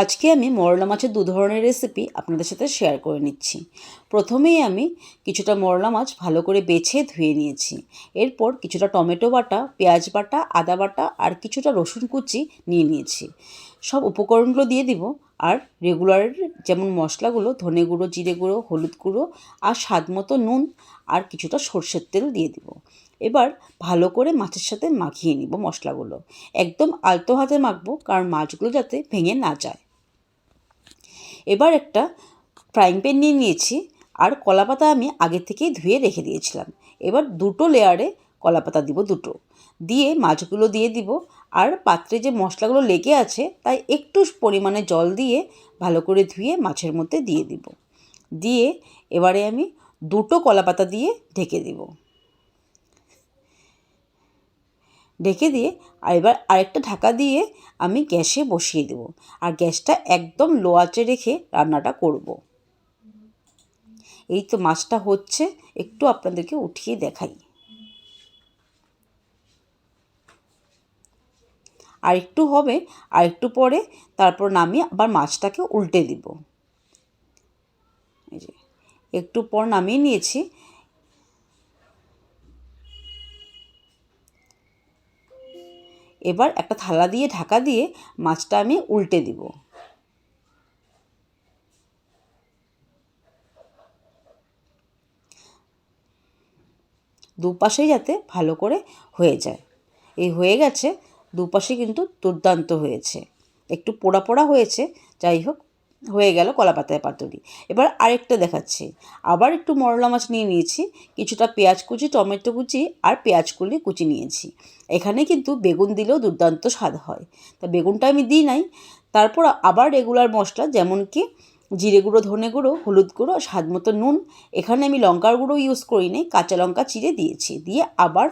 আজকে আমি মরলা মাছের দু ধরনের রেসিপি আপনাদের সাথে শেয়ার করে নিচ্ছি। প্রথমেই আমি কিছুটা মরলা মাছ ভালো করে বেছে ধুয়ে নিয়েছি। এরপর কিছুটা টমেটো বাটা, পেঁয়াজ বাটা, আদা বাটা আর কিছুটা রসুন কুচি নিয়ে নিয়েছি। সব উপকরণগুলো দিয়ে দিব আর রেগুলারের যেমন মশলাগুলো ধনে গুঁড়ো, জিরে গুঁড়ো, হলুদ গুঁড়ো আর স্বাদ মতো নুন আর কিছুটা সর্ষের তেল দিয়ে দিব। এবার ভালো করে মাছের সাথে মাখিয়ে নিব মশলাগুলো। একদম আলতো হাতে মাখবো কারণ মাছগুলো যাতে ভেঙে না যায়। এবার একটা ফ্রাইং প্যান নিয়ে নিয়েছি, আর কলাপাতা আমি আগে থেকেই ধুয়ে রেখে দিয়েছিলাম। এবার দুটো লেয়ারে কলাপাতা দিব দুটো। দিয়ে মাছগুলো দিয়ে দিব, আর পাত্রে যে মশলাগুলো লেগে আছে, তাই একটু পরিমাণে জল দিয়ে ভালো করে ধুয়ে মাছের মধ্যে দিয়ে দিব। দিয়ে এবারে আমি দুটো কলাপাতা দিয়ে ঢেকে দিব। ঢেকে দিয়ে আর এবার আরেকটা ঢাকা দিয়ে আমি গ্যাসে বসিয়ে দেব। আর গ্যাসটা একদম লো আঁচে রেখে রান্নাটা করব। এই তো মাছটা হচ্ছে, একটু আপনাদেরকে উঠিয়ে দেখাই। আর একটু হবে, আর একটু পরে তারপর নামিয়ে আবার মাছটাকে উল্টে দিব। একটু পর নামিয়ে নিয়েছি এবার একটা থালা দিয়ে ঢাকা দিয়ে মাছটা আমি উল্টে দিব। দুপাশেই যাতে ভালো করে হয়ে যায়। এই হয়ে গেছে, দুপাশে কিন্তু দুর্দান্ত হয়েছে। একটু পোড়া পোড়া হয়েছে, যাই হোক হয়ে গেল কলা পাতায় পাতুরি। এবার আরেকটা দেখাচ্ছি। আবার একটু মরলা মাছ নিয়ে নিয়েছি, কিছুটা পেঁয়াজ কুচি, টমেটো কুচি আর পেঁয়াজ কুলি কুচি নিয়েছি। এখানে কিন্তু বেগুন দিলেও দুর্দান্ত স্বাদ হয়। তা বেগুনটা আমি দিই নাই। তারপর আবার রেগুলার মশলা যেমন কি জিরে গুঁড়ো, ধনে গুঁড়ো, হলুদ গুঁড়ো, স্বাদ মতো নুন। এখানে আমি লঙ্কার গুঁড়ো ইউজ করি নি কাঁচা লঙ্কা চিড়ে দিয়েছি। দিয়ে আবার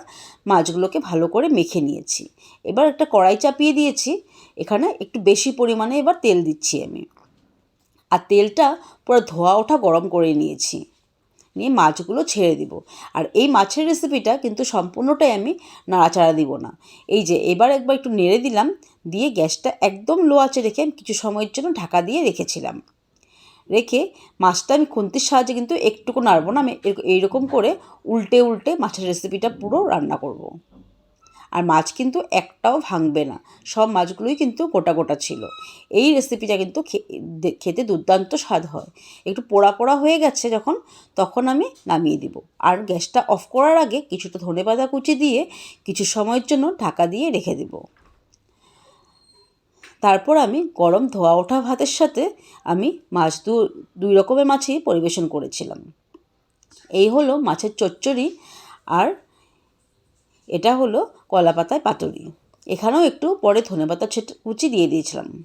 মাছগুলোকে ভালো করে মেখে নিয়েছি। এবার একটা কড়াই চাপিয়ে দিয়েছি। এখানে একটু বেশি পরিমাণে এবার তেল দিচ্ছি আমি। আর তেলটা পুরো ধোয়া ওঠা গরম করে নিয়েছি। নিয়ে মাছগুলো ছেড়ে দিব। আর এই মাছের রেসিপিটা কিন্তু সম্পূর্ণটাই আমি নাড়াচাড়া দিব না। এই যে, এবার একবার একটু নেড়ে দিলাম। দিয়ে গ্যাসটা একদম লো আঁচে রেখে আমি কিছু সময়ের জন্য ঢাকা দিয়ে রেখেছিলাম। রেখে মাছটা আমি খুন্তির সাহায্যে কিন্তু একটুকু নাড়বো না। আমি এইরকম করে উল্টে উল্টে মাছের রেসিপিটা পুরো রান্না করব। আর মাছ কিন্তু একটাও ভাঙবে না। সব মাছগুলোই কিন্তু গোটা গোটা ছিল। এই রেসিপিটা কিন্তু খেতে দুর্দান্ত স্বাদ হয়। একটু পোড়া পোড়া হয়ে গেছে যখন, তখন আমি নামিয়ে দিব। আর গ্যাসটা অফ করার আগে কিছুটা ধনে পাতা কুচি দিয়ে কিছু সময়ের জন্য ঢাকা দিয়ে রেখে দেব। তারপর আমি গরম ধোয়া ওঠা ভাতের সাথে আমি মাছ দু, দুই রকমের মাছই পরিবেশন করেছিলাম। এই হলো মাছের চচ্চড়ি আর এটা হলো কলাপাতায় পাতুরি। এখানেও একটু পরে ধনেপাতা পাতা কুচি দিয়ে দিয়েছিলাম।